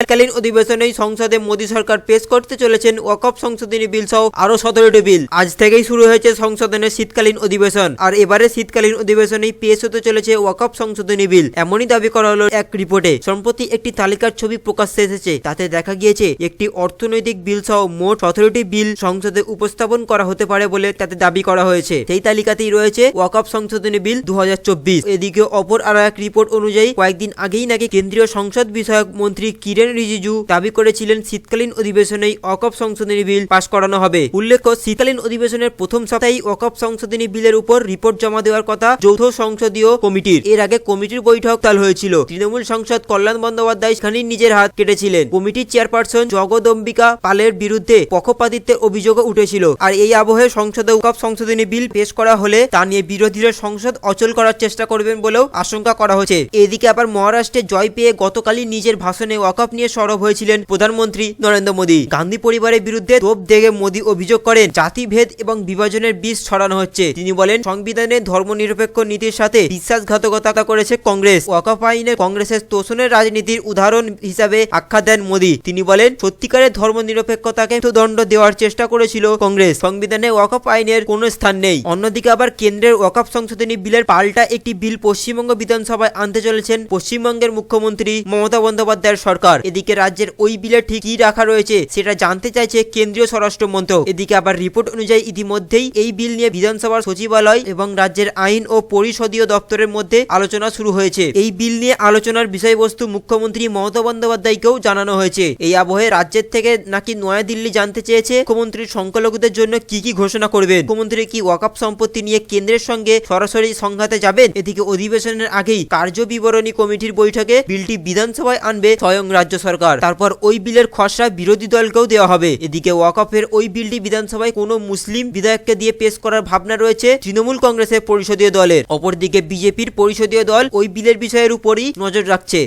শীতকালীন অধিবেশনেই সংসদে মোদী সরকার পেশ করতে চলেছেন ওয়াকফ সংশোধনী বিল সহ আরও সতেরোটি বিল। আজ থেকেই শুরু হয়েছে সংসদনের শীতকালীন অধিবেশন। আর এবারে শীতকালীন অধিবেশনেই পেশ হতে চলেছে ওয়াকফ সংশোধনী বিল, এমনই দাবি করা হলো এক রিপোর্টে। সম্প্রতি একটি তালিকার ছবি প্রকাশ্যে এসেছে। তাতে দেখা গিয়েছে, একটি অর্থনৈতিক বিল সহ মোট সতেরোটি বিল সংসদে উপস্থাপন করা হতে পারে বলে তাতে দাবি করা হয়েছে। সেই তালিকাতেই রয়েছে ওয়াকফ সংশোধনী বিল দু হাজার চব্বিশ। এদিকে অপর আরও এক রিপোর্ট অনুযায়ী কয়েকদিন আগেই নাকি কেন্দ্রীয় সংসদ বিষয়ক মন্ত্রী কিরেন রিজিজু, দাবি করেছিলেন শীতকালীন অধিবেশনেই ওয়াকফ সংশোধনী বিল পাশ করানো হবে। উল্লেখ্য, শীতকালীন অধিবেশনের প্রথম সপ্তাহেই ওয়াকফ সংশোধনী বিলের উপর রিপোর্ট জমা দেওয়ার কথা যৌথ সংসদীয় কমিটির। এর আগে কমিটির বৈঠক চাল হয়েছিল। তৃণমূল সাংসদ কল্যাণ বন্দ্যোপাধ্যায় সেখানেই নিজের হাত কেটেছিলেন। কমিটির চেয়ারপারসন জগদম্বিকা পালের বিরুদ্ধে পক্ষপাতিত্বের অভিযোগও উঠেছিল। আর এই আবহে সংসদে ওয়াকফ সংশোধনী বিল পেশ করা হলে তা নিয়ে বিরোধীরা সংসদ অচল করার চেষ্টা করবেন বলেও আশঙ্কা করা হচ্ছে। এদিকে আবার মহারাষ্ট্রে জয় পেয়ে গতকালই নিজের ভাষণে ওয়াকফ নিয়ে সরব হয়েছিলেন প্রধানমন্ত্রী নরেন্দ্র মোদী। গান্ধী পরিবারের বিরুদ্ধে তোপ দেখে মোদী অভিযোগ করেন জাতিভেদ এবং বিভাজনের বিষ ছড়ানো হচ্ছে। তিনি বলেন, সংবিধানে ধর্মনিরপেক্ষ নীতির সাথে বিশ্বাসঘাতকতা করেছে কংগ্রেস। ওয়াকফ আইনে কংগ্রেসের তোষণের রাজনীতির উদাহরণ হিসাবে আখ্যা দেন মোদী। তিনি বলেন, সত্যিকারের ধর্মনিরপেক্ষতাকে দণ্ড দেওয়ার চেষ্টা করেছিল কংগ্রেস। সংবিধানে ওয়াকফ আইনের কোনো স্থান নেই। অন্যদিকে আবার কেন্দ্রের ওয়াকফ সংশোধনী বিলের পাল্টা একটি বিল পশ্চিমবঙ্গ বিধানসভায় আনতে চলেছেন পশ্চিমবঙ্গের মুখ্যমন্ত্রী মমতা বন্দ্যোপাধ্যায়ের সরকার। এদিকে রাজ্যের ওই বিলে ঠিক কি রাখা রয়েছে, সেটা জানতে চাইছে কেন্দ্রীয় স্বরাষ্ট্র মন্ত্রক। এদিকে আবার রিপোর্ট অনুযায়ী ইতিমধ্যেই এই বিল নিয়ে বিধানসভার সচিবালয় এবং রাজ্যের আইন ও পরিষদীয় দপ্তরের মধ্যে আলোচনা শুরু হয়েছে। এই বিল নিয়ে আলোচনার বিষয়বস্তু মুখ্যমন্ত্রী মমতা বন্দ্যোপাধ্যায়কেও জানানো হয়েছে। এই আবহে রাজ্যের থেকে নাকি নয়াদিল্লি জানতে চেয়েছে মুখ্যমন্ত্রী সংখ্যালঘুদের জন্য কি কি ঘোষণা করবেন? মুখ্যমন্ত্রী কি ওয়াকফ সম্পত্তি নিয়ে কেন্দ্রের সঙ্গে সরাসরি সংঘাতে যাবেন? এদিকে অধিবেশনের আগেই কার্য বিবরণী কমিটির বৈঠকে বিলটি বিধানসভায় আনবে স্বয়ং রাজ্য সরকার। তারপর ওই বিলের খসড়া বিরোধী দলকেও দেওয়া হবে। এদিকে ওয়াকফের ওই বিলটি বিধানসভায় কোনো মুসলিম বিধায়ককে দিয়ে পেশ করার ভাবনা রয়েছে তৃণমূল কংগ্রেসের পরিষদীয় দলের। অপরদিকে বিজেপির পরিষদীয় দল ওই বিলের বিষয়ের উপরই নজর রাখছে।